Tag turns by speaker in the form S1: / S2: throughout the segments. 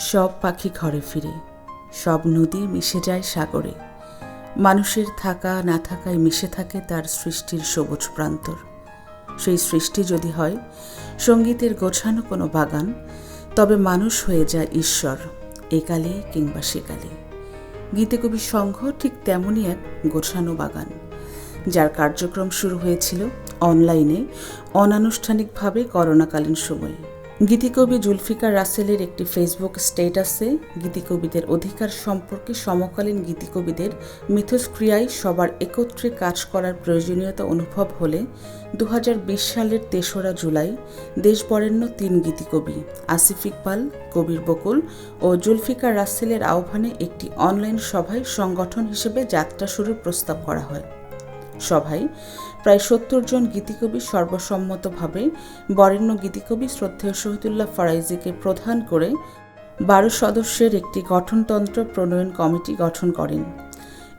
S1: সব পাখি ঘরে ফিরে, সব নদী মিশে যায় সাগরে। মানুষের থাকা না থাকায় মিশে থাকে তার সৃষ্টির সবুজ প্রান্তর। সেই সৃষ্টি যদি হয়, সঙ্গীতের গোছানো কোনো বাগান, তবে মানুষ হয়ে যায় ঈশ্বর, একালে কিংবা সেকালে। গীতিকবি সংঘ ঠিক তেমনই এক গোছানো বাগান, যার কার্যক্রম শুরু হয়েছিল অনলাইনে, অনানুষ্ঠানিকভাবে করোনাকালীন সময়ে। গীতিকবি জুলফিকার রাসেলের একটি ফেসবুক স্টেটাসে গীতিকবিদের অধিকার সম্পর্কে সমকালীন গীতিকবিদের মিথস্ক্রিয়ায় সবার একত্রে কাজ করার প্রয়োজনীয়তা অনুভব হলে দু হাজার বিশ সালের তেসরা জুলাই দেশবরেণ্য তিন গীতিকবি আসিফ ইকবাল, কবির বকুল ও জুলফিকার রাসেলের আহ্বানে একটি অনলাইন সভায় সংগঠন হিসেবে যাত্রা শুরুর প্রস্তাব করা হয়। সভায় প্রায় সত্তর জন গীতিকবি সর্বসম্মতভাবে বরেণ্য গীতিকবি শ্রদ্ধেয় শহীদুল্লাহ ফরাইজিকে প্রধান করে বারো সদস্যের একটি গঠনতন্ত্র প্রণয়ন কমিটি গঠন করেন।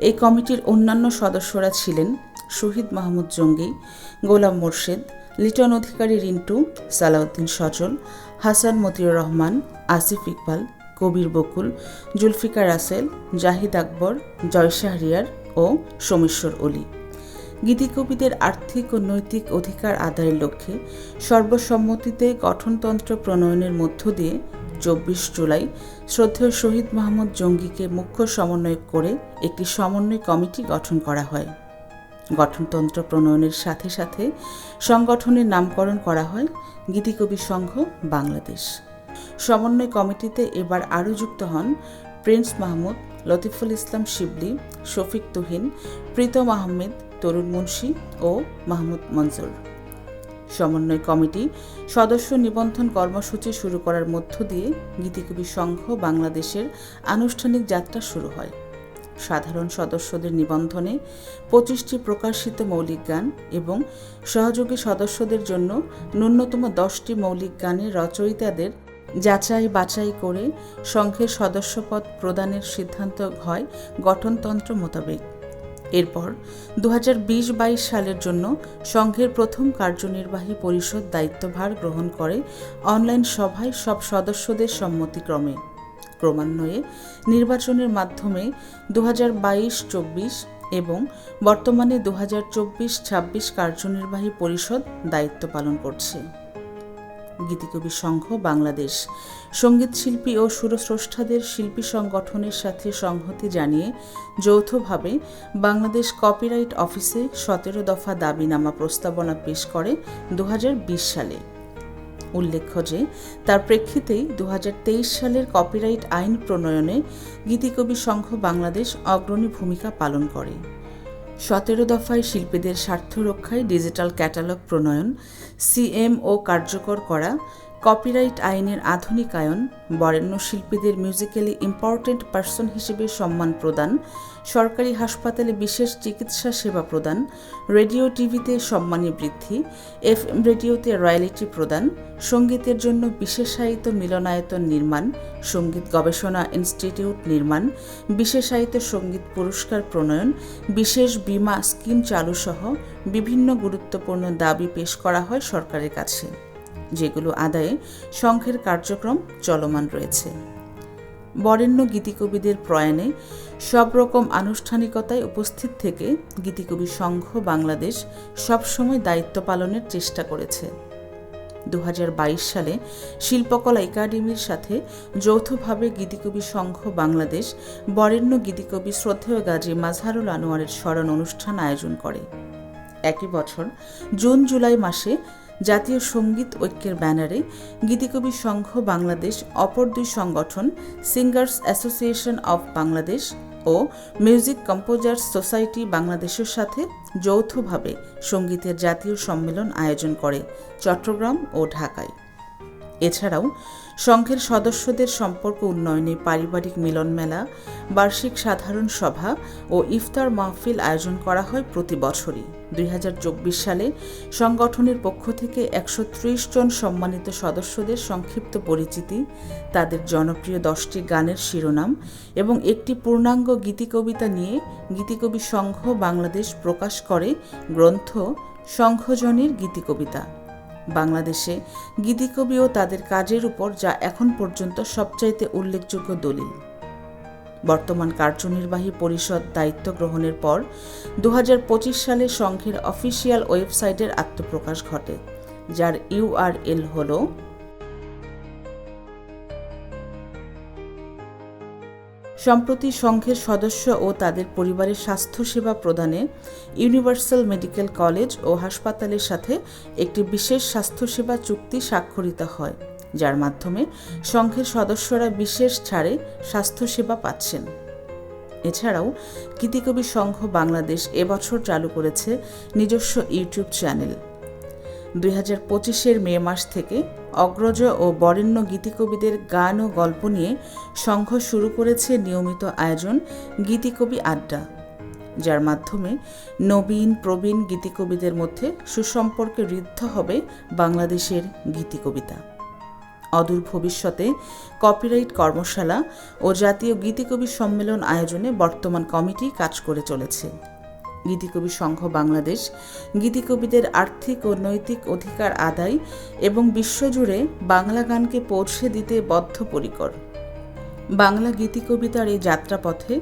S1: এই কমিটির অন্যান্য সদস্যরা ছিলেন শহীদ মাহমুদ জঙ্গি, গোলাম মোর্শেদ, লিটন অধিকারী রিন্টু, সালাউদ্দিন সজল, হাসান মতিউর রহমান, আসিফ ইকবাল, কবির বকুল, জুলফিকার রাসেল, জাহিদ আকবর জয় শাহরিয়ার ও সোমেশ্বর অলি। গীতিকবিদের আর্থিক ও নৈতিক অধিকার আদায়ের লক্ষ্যে সর্বসম্মতিতে গঠনতন্ত্র প্রণয়নের মধ্য দিয়ে চব্বিশ জুলাই শ্রদ্ধেয় শহীদ মোহাম্মদ জঙ্গিকে মুখ্য সমন্বয়ক করে একটি সমন্বয় কমিটি গঠন করা হয়। গঠনতন্ত্র প্রণয়নের সাথে সাথে সংগঠনের নামকরণ করা হয় গীতিকবি সংঘ বাংলাদেশ। সমন্বয় কমিটিতে এবার আরও যুক্ত হন প্রিন্স মাহমুদ, লতিফুল ইসলাম শিবলি, শফিক তুহিন, প্রীতম আহমেদ তরুণ মুন্সি ও মাহমুদ মনজুর সমন্বয় কমিটি সদস্য নিবন্ধন কর্মসূচি শুরু করার মধ্য দিয়ে গীতিকবি সংঘ বাংলাদেশের আনুষ্ঠানিক যাত্রা শুরু হয়। সাধারণ সদস্যদের নিবন্ধনে পঁচিশটি প্রকাশিত মৌলিক গান এবং সহযোগী সদস্যদের জন্য ন্যূনতম দশটি মৌলিক গানের রচয়িতাদের যাচাই বাছাই করে সংঘের সদস্যপদ প্রদানের সিদ্ধান্ত হয় গঠনতন্ত্র মোতাবেক। এরপর দু হাজার সালের জন্য সংঘের প্রথম কার্যনির্বাহী পরিষদ দায়িত্বভার গ্রহণ করে অনলাইন সভায় সব সদস্যদের সম্মতিক্রমে। ক্রমান্বয়ে নির্বাচনের মাধ্যমে দু হাজার চব্বিশ এবং বর্তমানে দু হাজার চব্বিশ ছাব্বিশ কার্যনির্বাহী পরিষদ দায়িত্ব পালন করছে। গীতিকবি সংঘ বাংলাদেশ। সংগীত শিল্পী ও সুরস্রষ্টাদের শিল্পী সংগঠনের সাথে সংহতি জানিয়ে যৌথভাবে বাংলাদেশ কপিরাইট অফিসে সতেরো দফা দাবিনামা প্রস্তাবনা পেশ করে দু হাজার বিশ সালে। উল্লেখ্য যে, তার প্রেক্ষিতেই দু হাজার তেইশ সালের কপিরাইট আইন প্রণয়নে গীতিকবি সংঘ বাংলাদেশ অগ্রণী ভূমিকা পালন করে। সতেরো দফায় শিল্পীদের স্বার্থ রক্ষায় ডিজিটাল ক্যাটালগ প্রণয়ন সিএমও কার্যকর করা কপিরাইট আইনের আধুনিকায়ন, বরেণ্য শিল্পীদের মিউজিক্যালি ইম্পর্টেন্ট পার্সন হিসেবে সম্মান প্রদান, সরকারি হাসপাতালে বিশেষ চিকিৎসা সেবা প্রদান, রেডিও টিভিতে সম্মানী বৃদ্ধি এফ এম রেডিওতে রয়্যালিটি প্রদান, সঙ্গীতের জন্য বিশেষায়িত মিলনায়তন নির্মাণ, সংগীত গবেষণা ইনস্টিটিউট নির্মাণ, বিশেষায়িত সংগীত পুরস্কার প্রণয়ন, বিশেষ বিমা স্কিম চালু সহ বিভিন্ন গুরুত্বপূর্ণ দাবি পেশ করা হয় সরকারের কাছে। যেগুলো আদায়ে সংঘের কার্যক্রম চলমান রয়েছে। বরেণ্য গীতিকবিদের প্রয়াণে সব রকম আনুষ্ঠানিকতায় উপস্থিত থেকে গীতিকবি সংঘ বাংলাদেশ সবসময় দায়িত্ব পালনের চেষ্টা করেছে। দু হাজার বাইশ সালে শিল্পকলা একাডেমির সাথে যৌথভাবে গীতিকবি সংঘ বাংলাদেশ বরেণ্য গীতিকবি শ্রদ্ধেয় গাজী মাজহারুল আনোয়ারের স্মরণ অনুষ্ঠান আয়োজন করে। একই বছর জুন জুলাই মাসে জাতীয় সংগীত ঐক্যের ব্যানারে গীতিকবি সংঘ বাংলাদেশ, অপর দুই সংগঠন সিঙ্গার্স অ্যাসোসিয়েশন অব বাংলাদেশ ও মিউজিক কম্পোজার্স সোসাইটি বাংলাদেশের সাথে যৌথভাবে সঙ্গীতের জাতীয় সম্মেলন আয়োজন করে চট্টগ্রাম ও ঢাকায়। এছাড়াও সংঘের সদস্যদের সম্পর্ক উন্নয়নে পারিবারিক মিলন মেলা, বার্ষিক সাধারণ সভা ও ইফতার মাহফিল আয়োজন করা হয় প্রতি বছরই। দুই হাজার চব্বিশ সালে সংগঠনের পক্ষ থেকে একশো ত্রিশ জন সম্মানিত সদস্যদের সংক্ষিপ্ত পরিচিতি, তাদের জনপ্রিয় দশটি গানের শিরোনাম এবং একটি পূর্ণাঙ্গ গীতিকবিতা নিয়ে গীতিকবি সংঘ বাংলাদেশ প্রকাশ করে গ্রন্থ সংঘজনের গীতিকবিতা। বাংলাদেশে গীতিকবি ও তাদের কাজের উপর যা এখন পর্যন্ত সবচাইতে উল্লেখযোগ্য দলিল। বর্তমান কার্যনির্বাহী পরিষদ দায়িত্ব গ্রহণের পর দু হাজার পঁচিশ সালে সংঘের অফিসিয়াল ওয়েবসাইটের আত্মপ্রকাশ ঘটে, যার ইউআরএল হল সম্প্রতি সংঘের সদস্য ও তাদের পরিবারের স্বাস্থ্যসেবা প্রদানে ইউনিভার্সাল মেডিকেল কলেজ ও হাসপাতালের সাথে একটি বিশেষ স্বাস্থ্যসেবা চুক্তি স্বাক্ষরিত হয়, যার মাধ্যমে সংঘের সদস্যরা বিশেষ ছাড়ে স্বাস্থ্যসেবা পাচ্ছেন। এছাড়াও গীতিকবি সংঘ বাংলাদেশ এবছর চালু করেছে নিজস্ব ইউটিউব চ্যানেল। দুই হাজার পঁচিশের মে মাস থেকে অগ্রজ ও বরেণ্য গীতিকবিদের গান ও গল্প নিয়ে সংঘ শুরু করেছে নিয়মিত আয়োজন গীতিকবি আড্ডা, যার মাধ্যমে নবীন, প্রবীণ গীতিকবিদের মধ্যে সুসম্পর্কে ঋদ্ধ হবে বাংলাদেশের গীতিকবিতা। অদূর ভবিষ্যতে কপিরাইট কর্মশালা ও জাতীয় গীতিকবি সম্মেলন আয়োজনে বর্তমান কমিটি কাজ করে চলেছে। গীতিকবি সংঘ বাংলাদেশ, গীতিকবিদের আর্থিক ও নৈতিক অধিকার আদায় এবং বিশ্বজুড়ে বাংলা গানকে পৌঁছে দিতে বদ্ধপরিকর। বাংলা গীতিকবিতার এই যাত্রাপথে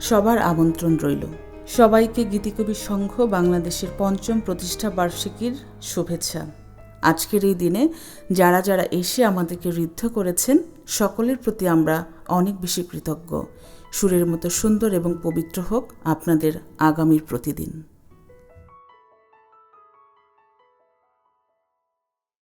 S1: সবার আমন্ত্রণ রইল। সবাইকে গীতিকবি সংঘ বাংলাদেশের পঞ্চম প্রতিষ্ঠা বার্ষিকীর শুভেচ্ছা। আজকের এই দিনে যারা যারা এসে আমাদেরকে ঋদ্ধ করেছেন, সকলের প্রতি আমরা অনেক বেশি কৃতজ্ঞ। সুরের মতো সুন্দর এবং পবিত্র হোক আপনাদের আগামীর প্রতিদিন।